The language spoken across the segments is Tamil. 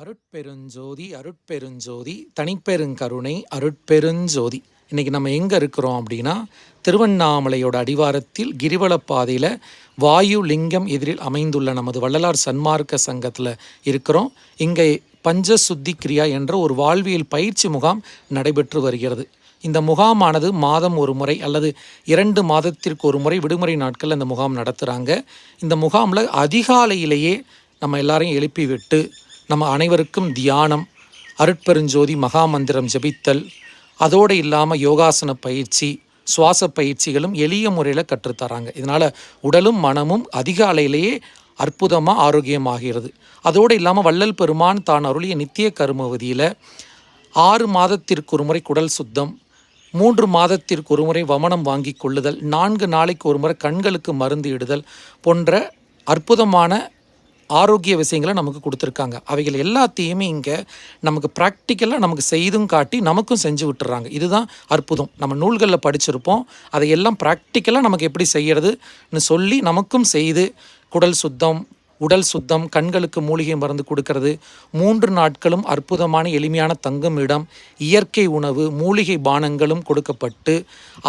அருட்பெருஞ்சோதி அருட்பெருஞ்சோதி தனிப்பெருங்கருணை அருட்பெருஞ்சோதி. இன்றைக்கி நம்ம எங்கே இருக்கிறோம் அப்படின்னா திருவண்ணாமலையோட அடிவாரத்தில் கிரிவலப்பாதையில் வாயு லிங்கம் எதிரில் அமைந்துள்ள நமது வள்ளலார் சன்மார்க்க சங்கத்தில் இருக்கிறோம். இங்கே பஞ்சசுத்தி கிரியா என்ற ஒரு வாழ்வியல் பயிற்சி முகாம் நடைபெற்று வருகிறது. இந்த முகாமானது மாதம் ஒரு முறை அல்லது இரண்டு மாதத்திற்கு ஒரு முறை விடுமுறை நாட்கள் அந்த முகாம் நடத்துகிறாங்க இந்த முகாமில் அதிகாலையிலேயே நம்ம எல்லாரையும் எழுப்பி விட்டு நம்ம அனைவருக்கும் தியானம் அருட்பெருஞ்சோதி மகாமந்திரம் ஜெபித்தல் அதோடு இல்லாமல் யோகாசன பயிற்சி சுவாச பயிற்சிகளும் எளிய முறையில் கற்றுத்தராங்க இதனால் உடலும் மனமும் அதிக அலையிலேயே அற்புதமாக ஆரோக்கியமாகிறது. அதோடு இல்லாமல் வள்ளல் பெருமான் தான் அருளிய நித்திய கருமவதியில் ஆறு மாதத்திற்கு ஒரு முறை குடல் சுத்தம் மூன்று மாதத்திற்கு ஒரு முறை வமனம் வாங்கி கொள்ளுதல் நான்கு நாளைக்கு ஒரு முறை கண்களுக்கு மருந்து இடுதல் போன்ற அற்புதமான ஆரோக்கிய விஷயங்களை நமக்கு கொடுத்துருக்காங்க. அவைகள் எல்லாத்தையுமே இங்கே நமக்கு ப்ராக்டிக்கலாக நமக்கு செய்தும் காட்டி நமக்கும் செஞ்சு விட்டுறாங்க. இதுதான் அற்புதம். நம்ம நூல்களில் படிச்சிருப்போம். அதையெல்லாம் ப்ராக்டிக்கலாக நமக்கு எப்படி செய்யறதுன்னு சொல்லி நமக்கும் செய்து குடல் சுத்தம் உடல் சுத்தம் கண்களுக்கு மூலிகை மருந்து கொடுக்கறது மூன்று நாட்களும் அற்புதமான எளிமையான தங்கும் இடம் இயற்கை உணவு மூலிகை பானங்களும் கொடுக்கப்பட்டு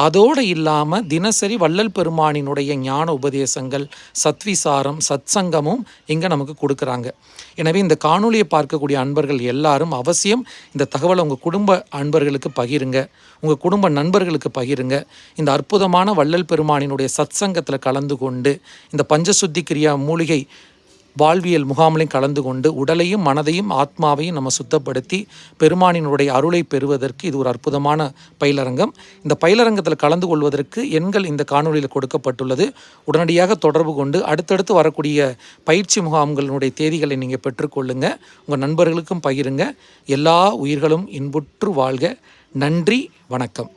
அதோடு இல்லாமல் தினசரி வள்ளல் பெருமானினுடைய ஞான உபதேசங்கள் சத்விசாரம் சத்சங்கமும் இங்கே நமக்கு கொடுக்குறாங்க. எனவே இந்த காணொலியை பார்க்கக்கூடிய அன்பர்கள் எல்லாரும் அவசியம் இந்த தகவலை உங்கள் குடும்ப அன்பர்களுக்கு பகிருங்க உங்கள் குடும்ப நண்பர்களுக்கு பகிருங்க. இந்த அற்புதமான வள்ளல் பெருமானினுடைய சத்சங்கத்தில் கலந்து கொண்டு இந்த பஞ்சசுத்தி கிரியா மூலிகை வாழ்வியல் முகாமிலையும் கலந்து கொண்டு உடலையும் மனதையும் ஆத்மாவையும் நம்ம சுத்தப்படுத்தி பெருமானினுடைய அருளை பெறுவதற்கு இது ஒரு அற்புதமான பயிலரங்கம். இந்த பயிலரங்கத்தில் கலந்து கொள்வதற்கு எண்கள் இந்த காணொலியில் கொடுக்கப்பட்டுள்ளது. உடனடியாக தொடர்பு கொண்டு அடுத்தடுத்து வரக்கூடிய பயிற்சி முகாம்களினுடைய தேதிகளை நீங்கள் பெற்றுக்கொள்ளுங்க. உங்கள் நண்பர்களுக்கும் பகிருங்க. எல்லா உயிர்களும் இன்புற்று வாழ்க. நன்றி வணக்கம்.